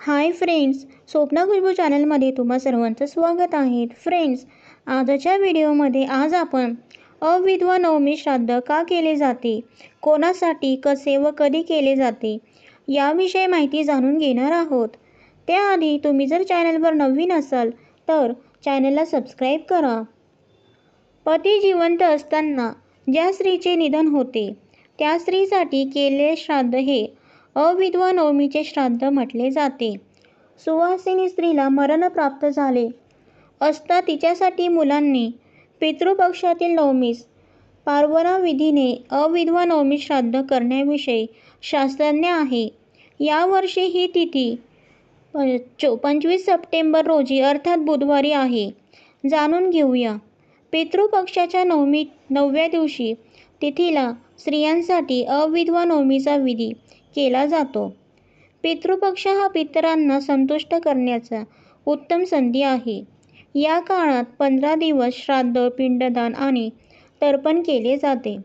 Hi friends Swapna Khushboo चॅनलमध्ये तुम्हा सर्वांचं स्वागत आहे. फ्रेंड्स आजच्या व्हिडिओमध्ये आज आपण अविधवा नवमी श्राद्ध का केले जाते? कोणासाठी कसे व कधी केले जाते? याविषयी माहिती जाणून घेणार आहोत. त्याआधी तुम्ही जर चॅनलवर नवीन असाल तर चॅनलला सबस्क्राईब करा. पती जिवंत असताना ज्या स्त्रीचे निधन होते त्या स्त्रीसाठी केलेले श्राद्ध हे अविधवा नवमीचे श्राद्ध म्हटले जाते. सुवासिनी स्त्रीला मरण प्राप्त झाले. असता तिच्यासाठी मुलांनी पितृपक्षातील नवमीस पारवना विधीने अविधवा नवमी श्राद्ध करण्याविषयी शास्त्रज्ञ आहे. यावर्षी ही तिथी चो पंचवीस सप्टेंबर रोजी अर्थात बुधवारी आहे. जाणून घेऊया. पितृपक्षाच्या नवमी नवव्या दिवशी तिथीला स्त्रियांसाठी अविधवा नवमीचा विधी केला जातो. पितृपक्ष हा पितरांना संतुष्ट करण्याचा उत्तम संधी आहे. या काळात पंधरा दिवस श्राद्ध पिंडदान आणि तर्पण केले जाते.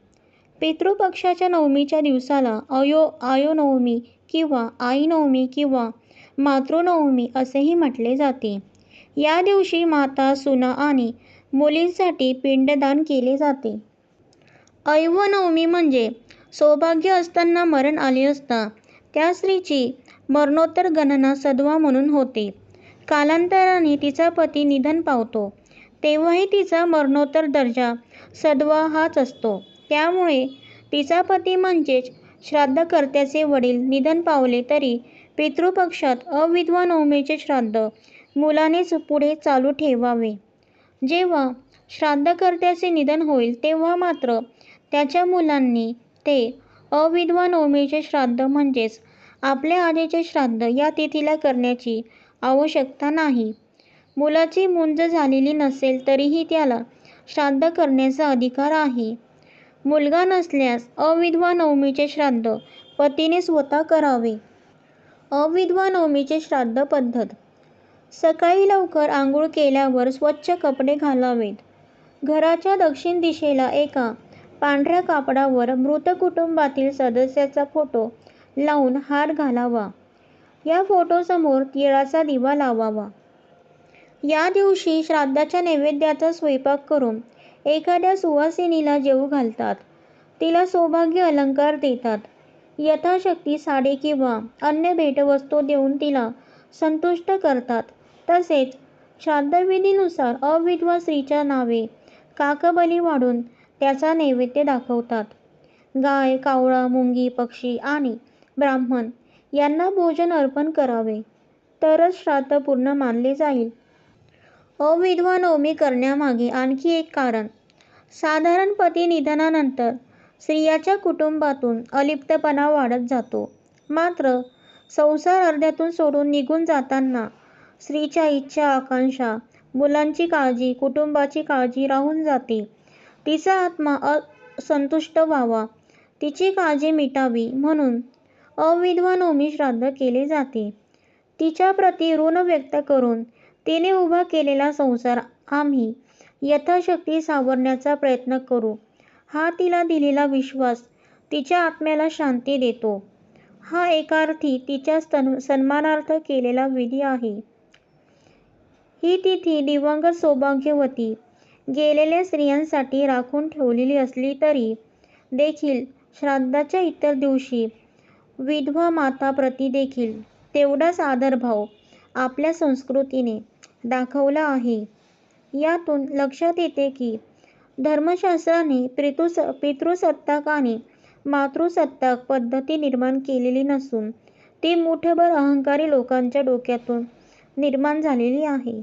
पितृपक्षाच्या नवमीच्या दिवसाला अयो आयोनवमी किंवा आईनवमी किंवा मातृनवमी असेही म्हटले जाते. या दिवशी माता सुना आणि मुलींसाठी पिंडदान केले जाते. ऐवनवमी म्हणजे सौभाग्य असताना मरण आले असता. त्या स्त्रीची मरणोत्तर गणना सदवा म्हणून होते. कालांतराने तिचा पती निधन पावतो. तेव्हाही तिचा मरणोत्तर दर्जा सदवा हाच असतो. त्यामुळे तिचा पती म्हणजेच श्राद्धकर्त्याचे वडील निधन पावले तरी पितृपक्षात अविद्वानवमीचे श्राद्ध मुलानेच पुढे चालू ठेवावे. जेव्हा श्राद्धकर्त्याचे निधन होईल तेव्हा मात्र त्याच्या मुलांनी ते अविद्वान नवमीचे श्राद्ध म्हणजेच आपल्या आधीचे श्राद्ध या तिथीला करण्याची आवश्यकता नाही. मुलाची मुंज झालेली नसेल तरीही त्याला श्राद्ध करण्याचा अधिकार आहे. मुलगा नसल्यास अविधवा नवमीचे श्राद्ध पतीने स्वतः करावे. अविधवा नवमीचे श्राद्ध पद्धत. सकाळी लवकर आंघोळ केल्यावर स्वच्छ कपडे घालावेत. घराच्या दक्षिण दिशेला एका पांढऱ्या कापडावर मृत कुटुंबातील सदस्याचा फोटो लावून हार घालावा. या फोटोसमोर तिळाचा दिवा लावावा. या दिवशी श्राद्धाच्या नैवेद्याचा स्वयंपाक करून एखाद्या सुवासिनीला जेवू घालतात. तिला सौभाग्य अलंकार देतात. यथाशक्ती साडी किंवा अन्य भेटवस्तू देऊन तिला संतुष्ट करतात. तसेच श्राद्धविधीनुसार अविधवा स्त्रीच्या नावे काकबली वाढून त्याचा नैवेद्य दाखवतात. गाय कावळा मुंगी पक्षी आणि ब्राह्मण यांना भोजन अर्पण करावे. तरच श्राद्ध पूर्ण मानले जाईल. अविधवा नवमी करण्यामागे आणखी एक कारण. साधारण पती निधनानंतर स्त्रियाच्या कुटुंबातून अलिप्तपणा वाढत जातो. मात्र संसार अर्ध्यातून सोडून निघून जाताना स्त्रीच्या इच्छा आकांक्षा मुलांची काळजी कुटुंबाची काळजी राहून जाते. तिचा आत्मा असंतुष्ट व्हावा. तिची काळजी मिटावी म्हणून अविधवा ओमी श्राद्ध केले जाते. तिच्या प्रती ऋण व्यक्त करून तिने उभा केलेला संसार आम्ही यथाशक्ती सावरण्याचा प्रयत्न करू. हा तिला दिलेला विश्वास तिच्या आत्म्याला शांती देतो. हा एकार्थी तिच्या सन्मानार्थ केलेला विधी आहे. ही तिथी दिवंगत सौभाग्यवती गेलेल्या स्त्रियांसाठी राखून ठेवलेली असली तरी देखील श्राद्धाच्या इतर दिवशी विधवा माताप्रती देखील तेवढाच आदरभाव आपल्या संस्कृतीने दाखवला आहे. यातून लक्षात येते की धर्मशास्त्राने पितृस पितृसत्ताक आणि मातृसत्ताक पद्धती निर्माण केलेली नसून ती मुठभर अहंकारी लोकांच्या डोक्यातून निर्माण झालेली आहे.